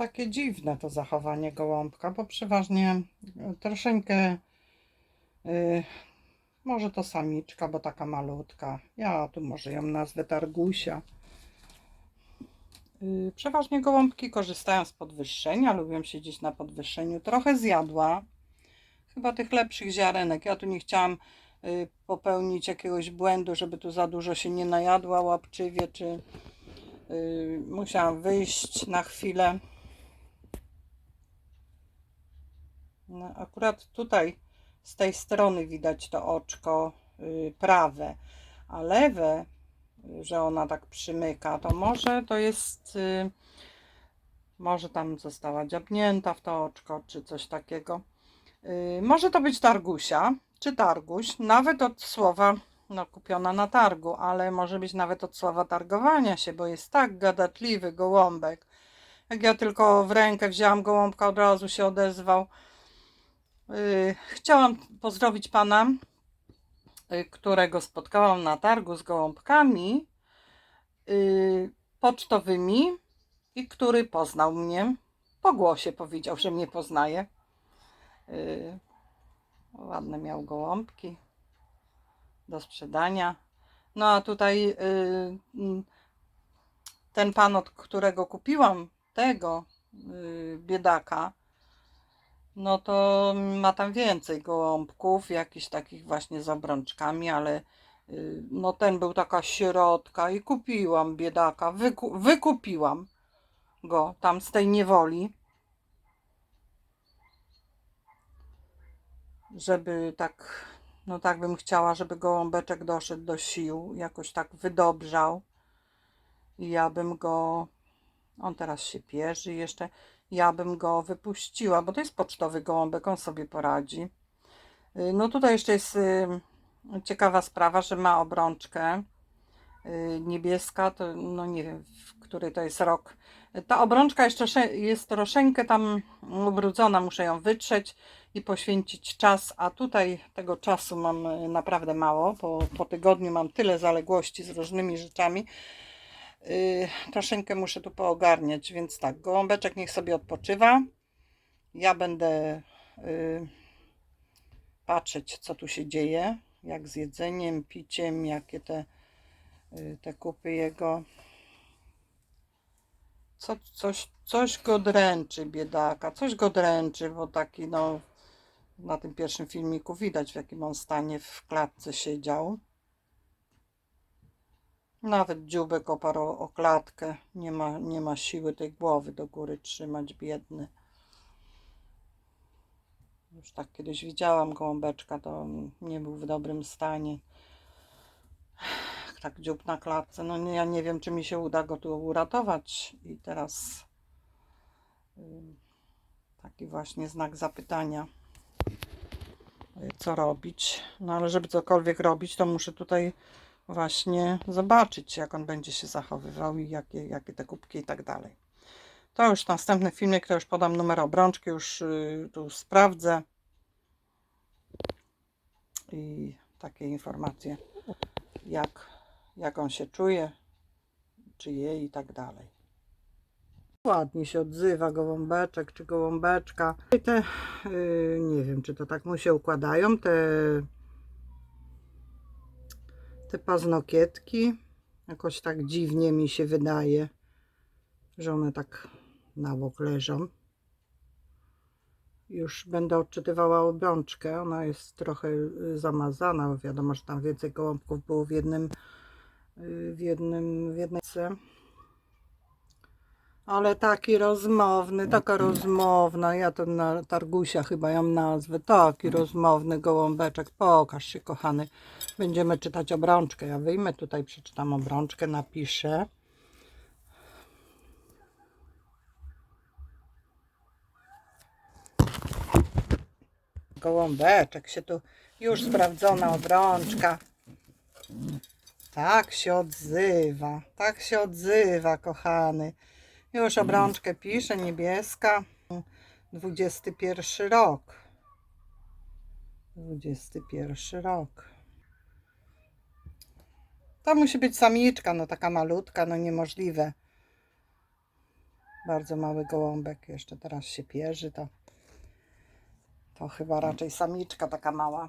takie dziwne to zachowanie gołąbka, bo przeważnie e, troszeczkę yy, może to samiczka, bo taka malutka. Ja tu może ją nazwę targusia. Yy, przeważnie gołąbki korzystają z podwyższenia, lubią siedzieć na podwyższeniu. Trochę zjadła, chyba tych lepszych ziarenek. Ja tu nie chciałam yy, popełnić jakiegoś błędu, żeby tu za dużo się nie najadła łapczywie, czy yy, musiałam wyjść na chwilę. No, akurat tutaj z tej strony widać to oczko y, prawe, a lewe, y, że ona tak przymyka, to może to jest, y, może tam została dziabnięta w to oczko, czy coś takiego. Może to być targusia, czy targuś, nawet od słowa no, kupiona na targu, ale może być nawet od słowa targowania się, bo jest tak gadatliwy gołąbek. Jak ja tylko w rękę wzięłam gołąbka, od razu się odezwał. Y, chciałam pozdrowić pana, y, którego spotkałam na targu z gołąbkami y, pocztowymi i który poznał mnie. Po głosie powiedział, że mnie poznaje. Ładne miał gołąbki do sprzedania. No a tutaj mm, ten pan, od którego kupiłam tego biedaka, no to ma tam więcej gołąbków, jakichś takich właśnie z obrączkami, ale y, no ten był taka środka i kupiłam biedaka, wyku, wykupiłam go tam z tej niewoli, żeby tak, no tak bym chciała, żeby gołąbeczek doszedł do sił, jakoś tak wydobrzał i ja bym go, on teraz się pierzy jeszcze, ja bym go wypuściła, bo to jest pocztowy gołąbek, on sobie poradzi. Y, no tutaj jeszcze jest y, ciekawa sprawa, że ma obrączkę y, niebieska, to no nie wiem, który to jest rok. Ta obrączka jeszcze jest troszeczkę tam ubrudzona, muszę ją wytrzeć i poświęcić czas, a tutaj tego czasu mam naprawdę mało, po, po tygodniu mam tyle zaległości z różnymi rzeczami, Y, troszeczkę muszę tu poogarniać, więc tak, gołąbeczek niech sobie odpoczywa. Ja będę y, patrzeć, co tu się dzieje, jak z jedzeniem, piciem, jakie te, y, te kupy jego. Co, coś, coś go dręczy, biedaka, coś go dręczy, bo taki no, na tym pierwszym filmiku widać, w jakim on stanie w klatce siedział. Nawet dzióbek oparł o klatkę. Nie ma, nie ma siły tej głowy do góry trzymać, biedny. Już tak kiedyś widziałam gołąbeczka, to nie był w dobrym stanie. Tak dziób na klatce. No ja nie wiem, czy mi się uda go tu uratować. I teraz taki właśnie znak zapytania e, co robić. No ale żeby cokolwiek robić, to muszę tutaj właśnie zobaczyć, jak on będzie się zachowywał i jakie, jakie te kubki i tak dalej. To już następny filmik, to już podam numer obrączki, już y, tu sprawdzę. I takie informacje, jak, jak on się czuje, czy je i tak dalej. Ładnie się odzywa gołąbeczek czy gołąbeczka. I te, yy, nie wiem, czy to tak mu się układają, te te paznokietki. Jakoś tak dziwnie mi się wydaje, że one tak na bok leżą. Już będę odczytywała obrączkę. Ona jest trochę y, zamazana. Wiadomo, że tam więcej gołąbków było w jednym y, w jednym w jednej ale taki rozmowny, no, taka no. rozmowna, ja to na Targusia chyba ją nazwę, taki mhm. rozmowny gołąbeczek, pokaż się kochany. Będziemy czytać obrączkę, ja wyjmę tutaj, przeczytam obrączkę, napiszę. Gołąbeczek się tu, już sprawdzona obrączka. Tak się odzywa, tak się odzywa kochany. Już obrączkę piszę, niebieska. 21 rok. 21 rok. To musi być samiczka, no taka malutka, no niemożliwe. Bardzo mały gołąbek, jeszcze teraz się pierzy, to, to chyba raczej samiczka taka mała.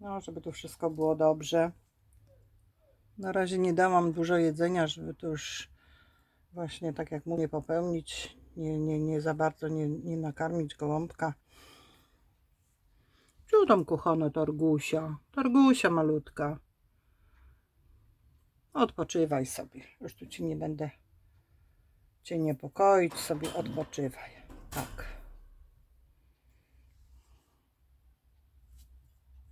No, żeby tu wszystko było dobrze. Na razie nie dałam dużo jedzenia, żeby to już właśnie tak jak mówię popełnić, nie, nie, nie za bardzo nie, nie nakarmić gołąbka. Ciu tam kochana Targusia, Targusia malutka. Odpoczywaj sobie. Już tu ci nie będę cię niepokoić, sobie odpoczywaj. Tak.